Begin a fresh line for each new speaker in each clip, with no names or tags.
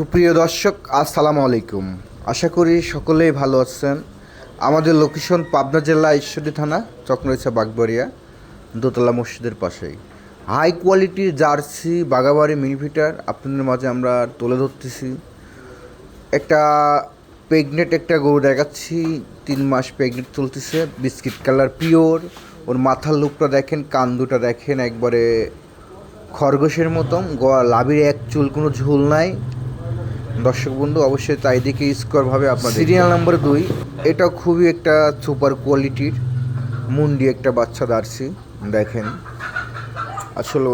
সুপ্রিয় দর্শক, আসসালামু আলাইকুম। আশা করি সকলেই ভালো আছেন। আমাদের লোকেশন পাবনা জেলা ঈশ্বরদী থানা চক্ররেছা বাগবাড়িয়া, দোতলা মসজিদের পাশেই। হাই কোয়ালিটির জার্সি, বাগাবাড়ি, মিনিফিটার আপনাদের মাঝে আমরা তুলে ধরতেছি। একটা প্রেগনেন্ট একটা গরু দেখাচ্ছি, তিন মাস প্রেগনেন্ট চলতেছে বিস্কিট কালার পিওর ওর মাথার লুকটা দেখেন, কান দুটা দেখেন, একবারে খরগোশের মতন লাভির এক চুল, কোনো ঝুল নাই। দর্শক বন্ধু অবশ্যই তাই দিকে স্কোয়ারভাবে আপনার সিরিয়াল নাম্বার দুই। এটা খুবই একটা সুপার কোয়ালিটির মুন্ডি একটা বাচ্চা দাঁড়ছি দেখেন। আসলে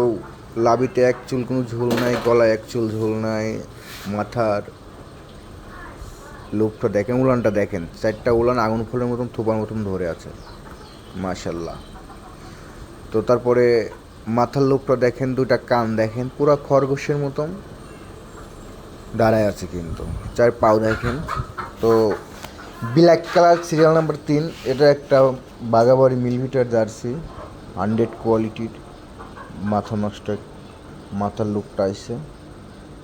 লাবিতে এক চুল কোনো ঝুল নাই গলায় এক চুল ঝুল নাই মাথার লোকটা দেখেন উলানটা দেখেন। চারটা উলান আগুন ফুলের মতন থোপার মতন ধরে আছে। মাশাল্লাহ তো তারপরে মাথার লোকটা দেখেন দুটা কান দেখেন পুরো খরগোশের মতন। দাঁড়ায় আছে কিন্তু, চার পাও দেখেন তো ব্ল্যাক কালার সিরিয়াল নাম্বার তিন, এটা একটা বাগাবাড়ি মিলিমিটার জার্সি হান্ড্রেড কোয়ালিটির মাথা নষ্ট, মাথার লুকটা আসছে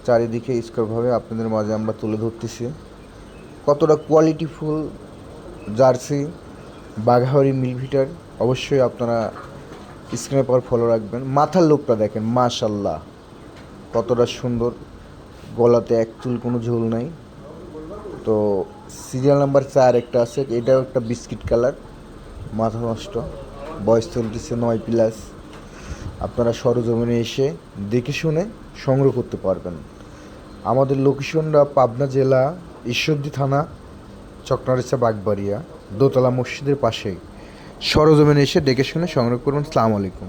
চারিদিকে স্কোরভাবে আপনাদের মাঝে আমরা তুলে ধরতেছি। কতটা কোয়ালিটিফুল জার্সি বাঘাবাড়ি মিলভিটার অবশ্যই আপনারা স্ক্রিনের পর ফলো রাখবেন। মাথার লুকটা দেখেন মাশাল্লাহ কতটা সুন্দর। গলাতে এক চুল কোনো ঝোল নাই। তো সিরিয়াল নাম্বার চার একটা আছে, এটাও একটা বিস্কিট কালার মাথা নষ্ট। বয়স চলতেছে নয় প্লাস আপনারা সরজমিনে এসে দেখে শুনে সংগ্রহ করতে পারবেন। আমাদের লোকেশনটা পাবনা জেলা, ঈশ্বরদী থানা, চকনারেচা, বাগবাড়িয়া, দোতলা মসজিদের পাশেই। সরজমিনে এসে দেখে শুনে সংগ্রহ করবেন সালাম আলাইকুম।